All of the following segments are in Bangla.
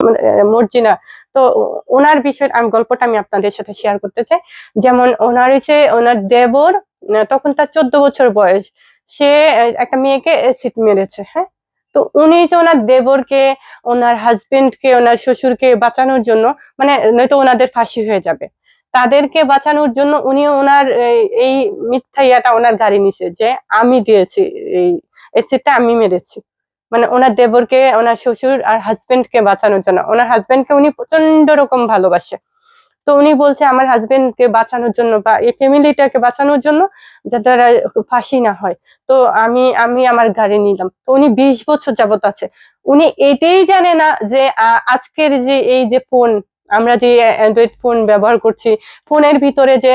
মানে, মর্জিনা। তো ওনার বিষয়ে আমি গল্পটা আমি আপনাদের সাথে শেয়ার করতে চাই। যেমন ওনার হচ্ছে ওনার দেবর তখন তার চোদ্দ বছর বয়স। সে একটা মেয়েকে অ্যাসিড মেরেছে হ্যাঁ? তো উনি যে ওনার দেবরকে ওনার হাজবেন্ডকে ওনার শ্বশুরকে বাঁচানোর জন্য মানে নয়তো ওনাদের ফাঁসি হয়ে যাবে। তাদেরকে বাঁচানোর জন্য উনি ওনার এই- এই মিথ্যা ইয়াটা ওনার গাড়ি নিছে যে আমি দিয়েছি এই অ্যাসিডটা আমি মেরেছি। মানে ওনার দেবরকে, ওনার শ্বশুর আর হাজবেন্ডকে বাঁচানোর জন্য। ওনার হাজবেন্ডকে উনি প্রচণ্ড রকম ভালোবাসে। তো উনি বলছে, আমার হাজবেন্ডকে বাঁচানোর জন্য বা এই ফ্যামিলিটাকে বাঁচানোর জন্য যাতে ফাঁসি না হয়। তো আমি আমি আমার গাড়ি নিলাম। তো উনি বিশ বছর যাবত আছে। উনি এটাই জানে না যে আজকের যে এই যে ফোন আমরা যে অ্যান্ড্রয়েড ফোন ব্যবহার করছি ফোনের ভিতরে যে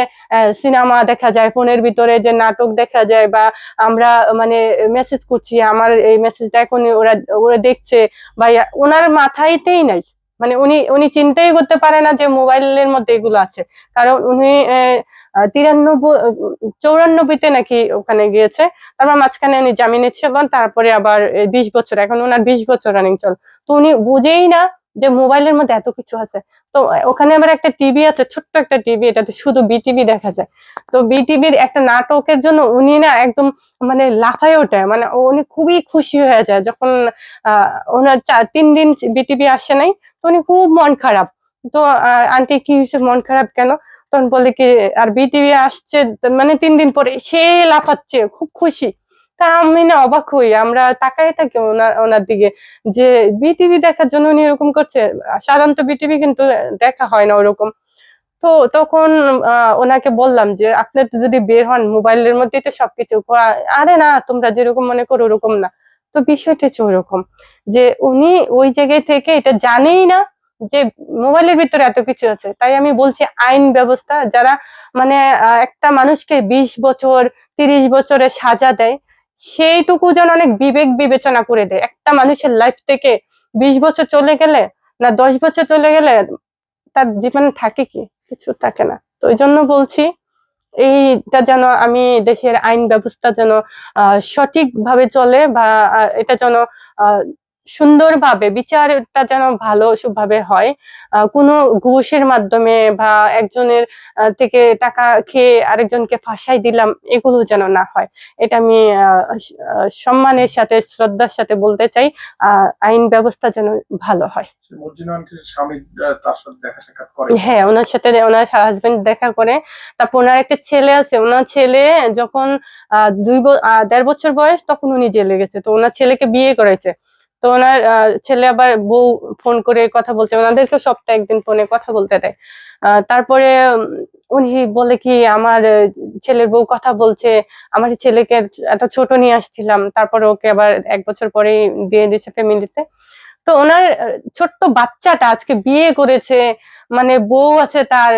সিনেমা দেখা যায় ফোনের ভিতরে যে নাটক দেখা যায় বা আমরা মানে মেসেজ করছি, আমার এই মেসেজটা এখন ওরা ওরা দেখছে বা ওনার মাথায়তেই নাই। মানে উনি উনি চিন্তাই করতে পারে না যে মোবাইলের মধ্যে এগুলো আছে। কারণ উনি তিরানব্বই, চৌরানব্বইতে নাকি ওখানে গিয়েছে, তারপর মাঝখানে উনি জামিনে ছিলেন তারপরে আবার বিশ বছর, এখন ওনার বিশ বছর রানিং চল। তো উনি বুঝেই না যে মোবাইলের মধ্যে এত কিছু আছে। তো ওখানে আবার একটা টিভি আছে, ছোট্ট একটা টিভি এটাতে শুধু বিটিভি দেখা যায়। তো বিটিভির একটা নাটকের জন্য উনি না একদম মানে লাফায় ওঠে মানে উনি খুবই খুশি হয়ে যায় যখন, আহ, ওনার তিন দিন বিটিভি আসে নাই, তো উনি খুব মন খারাপ। তো আন্টি কি হয়েছে, মন খারাপ কেন? তখন বলে কি, আর বিটিভি আসছে মানে তিন দিন পরে সে লাফাচ্ছে, খুব খুশি। তা আমি না অবাক হই। আমরা তাকাই থাকি ওনার ওনার দিকে। যে বিটিভি দেখার জন্য উনি এরকম করছে, সাধারণত বিটিভি কিন্তু দেখা হয় না ওরকম। তো তখন ওনাকে বললাম যে আপনি তো যদি বের হন, মোবাইলের মধ্যেই তো সবকিছু আরে না, তোমরা যেরকম মনে করো, ওরকম না। তো বিষয়টা হচ্ছে ওরকম, যে উনি ওই জায়গায় থেকে এটা জানেই না যে মোবাইলের ভিতরে এত কিছু আছে। তাই আমি বলছি আইন ব্যবস্থা, যারা মানে একটা মানুষকে বিশ বছর, তিরিশ বছরের সাজা দেয় সেইটুকু যেন অনেক বিবেক বিবেচনা করে দেয়। একটা মানুষের লাইফ থেকে বিশ বছর চলে গেলে না দশ বছর চলে গেলে তার জীবনে থাকে কি? কিছু থাকে না। তো ওই জন্য বলছি, এইটা যেন আমি দেশের আইন ব্যবস্থা যেন সঠিকভাবে চলে বা এটা যেন সুন্দরভাবে বিচারটা যেন ভালো সুভাবে হয়। কোনো ঘুষের মাধ্যমে বা একজনের থেকে টাকা খেয়ে আরেকজনকে ফাঁসাই দিলাম এগুলো যেন না হয়। এটা আমি সম্মানের সাথে শ্রদ্ধার সাথে বলতে চাই আইন ব্যবস্থা যেন ভালো হয়। হ্যাঁ ওনার সাথে ওনার হাজবেন্ড দেখা করে। তারপর ওনার একটা ছেলে আছে। ওনার ছেলে যখন আহ, দুই দেড় বছর বয়স তখন উনি জেলে গেছে। তো ওনার ছেলেকে বিয়ে করেছে। তো ওনার ছেলে আবার বউ ফোন করে কথা বলছে ওনাদেরকে সপ্তাহে একদিন ফোনে কথা বলতে দেয়। তারপরে উনি বলে কি, আমার ছেলের বউ কথা বলছে, আমার ছেলেকে এত ছোট নিয়ে আসছিলাম, তারপরে ওকে আবার এক বছর পরেই দিয়ে দিয়েছে ফ্যামিলিতে তো। ওনার ছোট্ট বাচ্চাটা আজকে বিয়ে করেছে মানে বউ আছে তার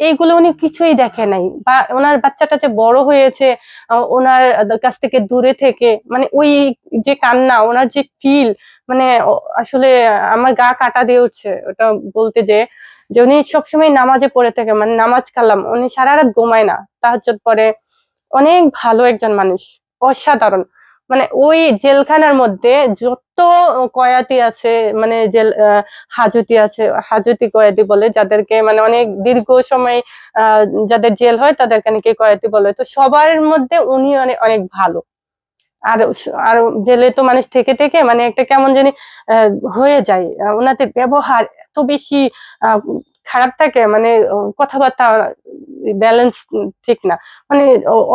এইগুলো উনি কিছুই দেখে নাই। বা ওনার বাচ্চাটা যে বড় হয়েছে ওনার কাছ থেকে দূরে থেকে মানে ওই যে কান্না, ওনার যে ফিল মানে আসলে আমার গা কাটা দিয়ে উঠছে ওটা বলতে যে যে উনি সবসময় নামাজে পড়ে থাকে মানে নামাজ কালাম, উনি সারা রাত ঘুমায় না। তাহাজ্জুদ পরে অনেক ভালো একজন মানুষ, অসাধারণ। মানে ওই জেলখানার মধ্যে যত কয়াতি আছে মানে জেল হাজতি আছে, হাজতি কয়াতি বলে যাদেরকে মানে অনেক দীর্ঘ সময় যাদের জেল হয় তাদেরকে নাকি কয়াতি বলে। তো সবার মধ্যে উনি অনেক অনেক ভালো। আর আর জেলে তো মানুষ থেকে থেকে মানে একটা কেমন জানি হয়ে যায়। ওনাদের ব্যবহার এত বেশি খারাপ থাকে মানে কথাবার্তা, ব্যালেন্স ঠিক না। মানে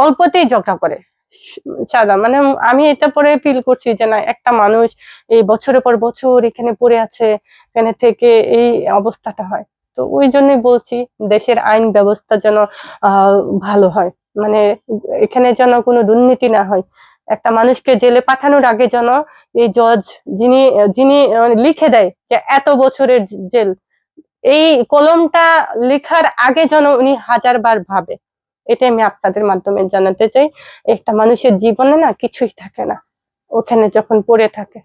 অল্পতেই ঝগড়া করে। সাদা মানে আমি এটা পরে ফিল করছি যে না, একটা মানুষ এই বছরের পর বছর এখানে পড়ে আছে, এখানে থেকে এই অবস্থাটা হয়। তো ওই জন্যই বলছি, দেশের আইন ব্যবস্থা যেন ভালো হয়। মানে এখানে যেন কোনো দুর্নীতি না হয়। একটা মানুষকে জেলে পাঠানোর আগে যেন এই জজ যিনি যিনি লিখে দেয় যে এত বছরের জেল, এই কলমটা লেখার আগে যেন উনি হাজার বার ভাবে। এটাই আমি আপনাদের মাধ্যমে জানাতে চাই, একটা মানুষের জীবনে না কিছুই থাকে না। ওখানে যখন পড়ে থাকে।